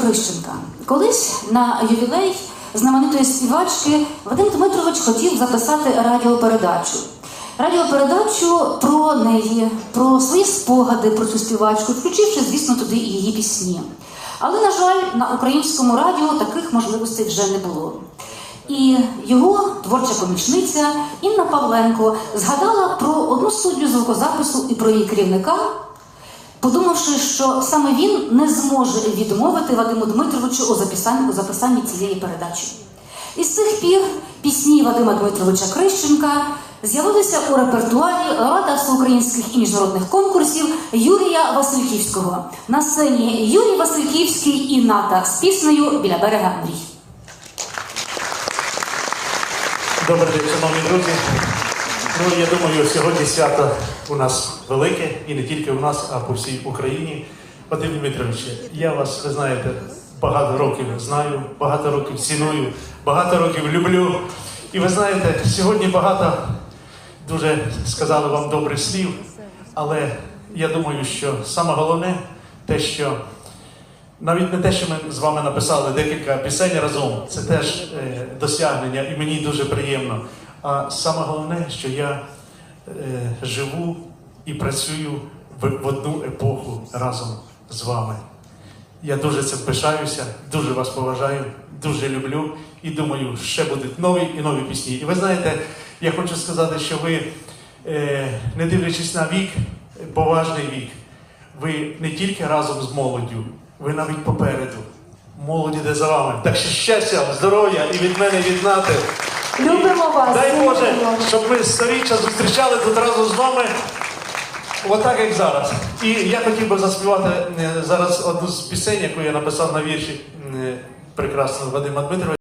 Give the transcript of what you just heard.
Крищенка. Колись на ювілей знаменитої співачки Вадим Дмитрович хотів записати радіопередачу. Радіопередачу про неї, про свої спогади про цю співачку, включивши, звісно, туди і її пісні. Але, на жаль, на українському радіо таких можливостей вже не було. І його творча помічниця Інна Павленко згадала про одну студію звукозапису і про її керівника, подумавши, що саме він не зможе відмовити Вадиму Дмитровичу у записанні, у записанні цієї передачі. І з цих пір пісні Вадима Дмитровича Крищенка з'явилися у репертуарі лауреата всеукраїнських і міжнародних конкурсів Юрія Васильківського. На сцені Юрій Васильківський і Ната з піснею Біля берега мрій. Добрий день, шановні друзі. Ну, я думаю, сьогодні свято у нас велике, і не тільки у нас, а по всій Україні. Вадим Дмитрович, я вас, ви знаєте, багато років знаю, багато років ціную, багато років люблю. І ви знаєте, сьогодні багато дуже сказали вам добрих слів, але я думаю, що саме головне те, що навіть не те, що ми з вами написали декілька пісень разом, це теж е, досягнення, і мені дуже приємно. А саме головне, що я е, живу і працюю в, в одну епоху разом з вами. Я дуже цим пишаюся, дуже вас поважаю, дуже люблю і думаю, ще будуть нові і нові пісні. І ви знаєте, я хочу сказати, що ви, е, не дивлячись на вік, поважний вік, ви не тільки разом з молоддю, ви навіть попереду. Молодь іде за вами. Так що щастя, здоров'я і від мене від. Любимо вас. Дай Боже, щоб ми сторіччя зустрічались одразу з вами. Отак, як зараз. І я хотів би заспівати е, зараз одну з пісень, яку я написав на вірші е, прекрасного Вадима Дмитровича.